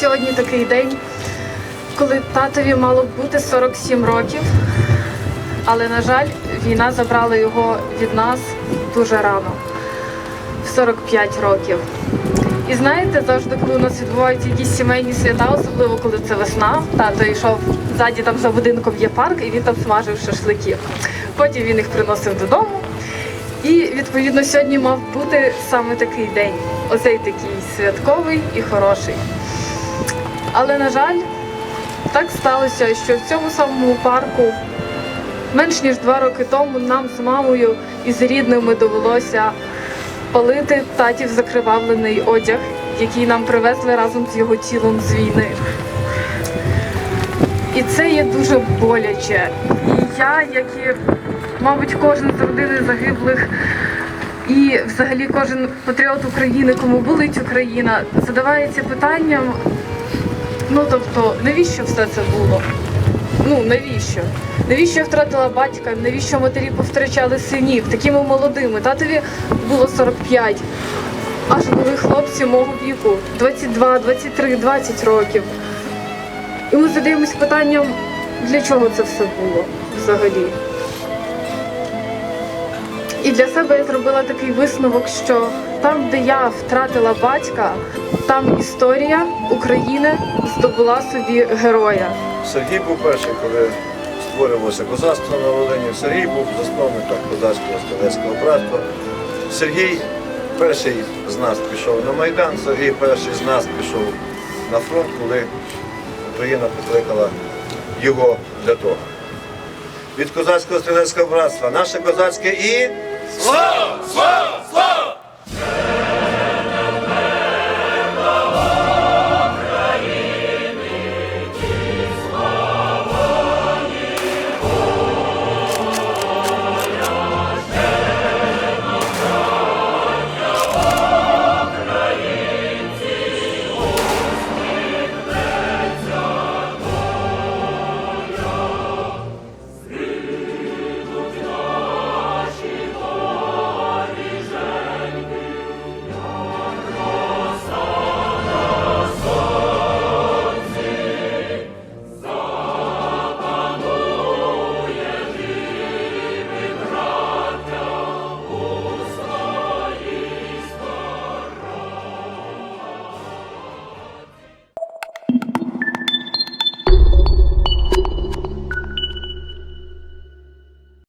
Сьогодні такий день, коли татові мало б бути 47 років, але, на жаль, війна забрала його від нас дуже рано, в 45 років. І знаєте, завжди, коли у нас відбуваються якісь сімейні свята, особливо коли це весна, тато йшов ззаді там за будинком є парк, і він там смажив шашлики. Потім він їх приносив додому. І відповідно сьогодні мав бути саме такий день. Оцей такий святковий і хороший. Але на жаль, так сталося, що в цьому самому парку менш ніж два роки тому нам з мамою і з рідними довелося палити татів закривавлений одяг, який нам привезли разом з його тілом з війни. І це є дуже боляче. І я, як і, мабуть, кожен з родини загиблих, і взагалі кожен патріот України, кому болить Україна, задавається питанням, ну тобто, навіщо все це було? Ну навіщо? Навіщо я втратила батька? Навіщо матері повтрачали синів такими молодими? Татові було 45, а жили хлопці мого віку 22, 23, 20 років. І ми задаємось питанням, для чого це все було взагалі. І для себе я зробила такий висновок, що там, де я втратила батька, там історія України здобула собі героя. Сергій був перший, коли створювалося козацтво на Волині. Сергій був засновником козацького стрілецького братства. Сергій перший з нас пішов на Майдан, Сергій перший з нас пішов на фронт, коли Україна покликала його для того. Від козацького стрілецького братства наше козацьке і Слава! Слава!